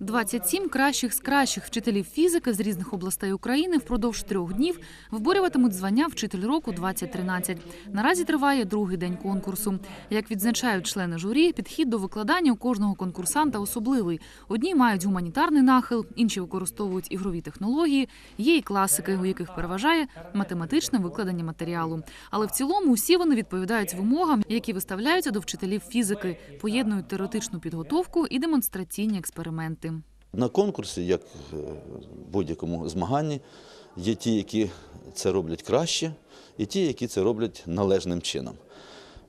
27 кращих з кращих вчителів фізики з різних областей України впродовж трьох днів виборюватимуть звання вчитель року 2013. Наразі триває другий день конкурсу. Як відзначають члени журі, підхід до викладання у кожного конкурсанта особливий. Одні мають гуманітарний нахил, інші використовують ігрові технології. Є і класики, у яких переважає математичне викладення матеріалу. Але в цілому усі вони відповідають вимогам, які виставляються до вчителів фізики, поєднують теоретичну підготовку і демонстраційні експерименти. На конкурсі, як е, в будь-якому змаганні, є ті, які це роблять краще, і ті, які це роблять належним чином.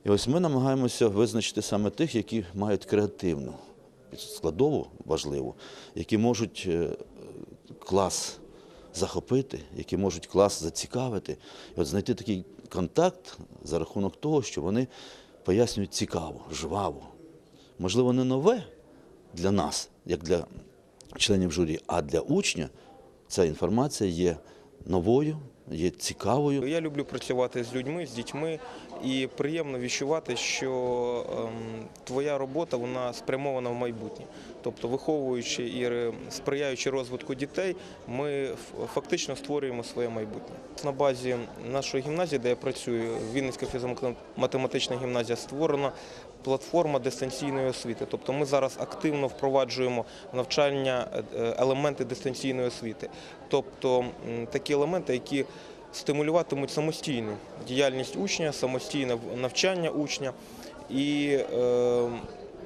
І ось ми намагаємося визначити саме тих, які мають креативну складову важливу, які можуть е, клас захопити, які можуть клас зацікавити. І от знайти такий контакт за рахунок того, що вони пояснюють цікаво, жваво. Можливо, не нове для нас, як для членів журі, а для учня ця інформація є новою, є цікавою. Я люблю працювати з людьми, з дітьми, і приємно відчувати, що ем, твоя робота вона спрямована в майбутнє. Тобто, виховуючи і сприяючи розвитку дітей, ми фактично створюємо своє майбутнє. На базі нашої гімназії, де я працюю, Вінницька фізико-математична гімназія, створена платформа дистанційної освіти. Тобто ми зараз активно впроваджуємо навчання е, елементи дистанційної освіти, тобто такі елементи, які стимулюватимуть самостійну діяльність учня, самостійне навчання учня. І е,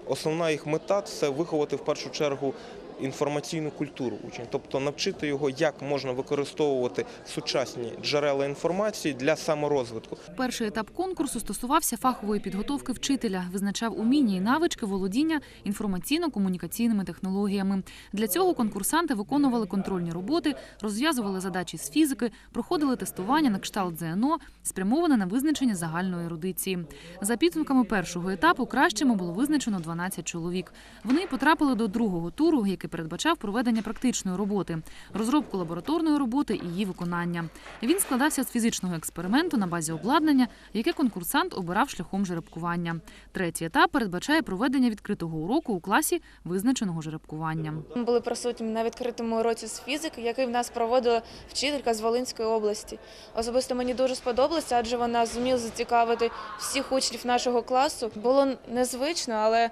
основна їх мета це виховати в першу чергу інформаційну культуру учня, тобто навчити його, як можна використовувати сучасні джерела інформації для саморозвитку. Перший етап конкурсу стосувався фахової підготовки вчителя, визначав уміння і навички володіння інформаційно-комунікаційними технологіями. Для цього конкурсанти виконували контрольні роботи, розв'язували задачі з фізики, проходили тестування на кшталт ЗНО, спрямоване на визначення загальної ерудиції. За підсумками першого етапу кращими було визначено 12 чоловік. Вони потрапили до другого туру, який передбачав проведення практичної роботи, розробку лабораторної роботи і її виконання. Він складався з фізичного експерименту на базі обладнання, яке конкурсант обирав шляхом жеребкування. Третій етап передбачає проведення відкритого уроку у класі визначеного жеребкування. Ми були присутні на відкритому уроці з фізики, який в нас проводила вчителька з Волинської області. Особисто мені дуже сподобалося, адже вона зуміла зацікавити всіх учнів нашого класу. Було незвично, але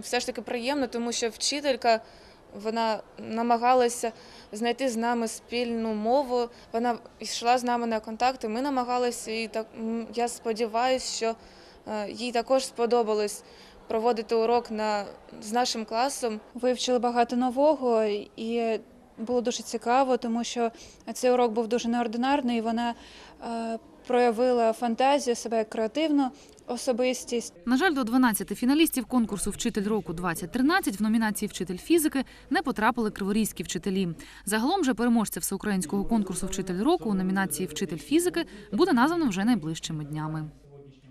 все ж таки приємно, тому що вчителька вона намагалася знайти з нами спільну мову. Вона йшла з нами на контакти. Ми намагалися, і так я сподіваюся, що е, їй також сподобалось проводити урок на з нашим класом. Вивчили багато нового і було дуже цікаво, тому що цей урок був дуже неординарний. Вона е, проявила фантазію, себе креативну особистість. На жаль, до 12 фіналістів конкурсу Вчитель року 2013 в номінації Вчитель фізики не потрапили криворізькі вчителі. Загалом же переможця всеукраїнського конкурсу Вчитель року у номінації Вчитель фізики буде названо вже найближчими днями.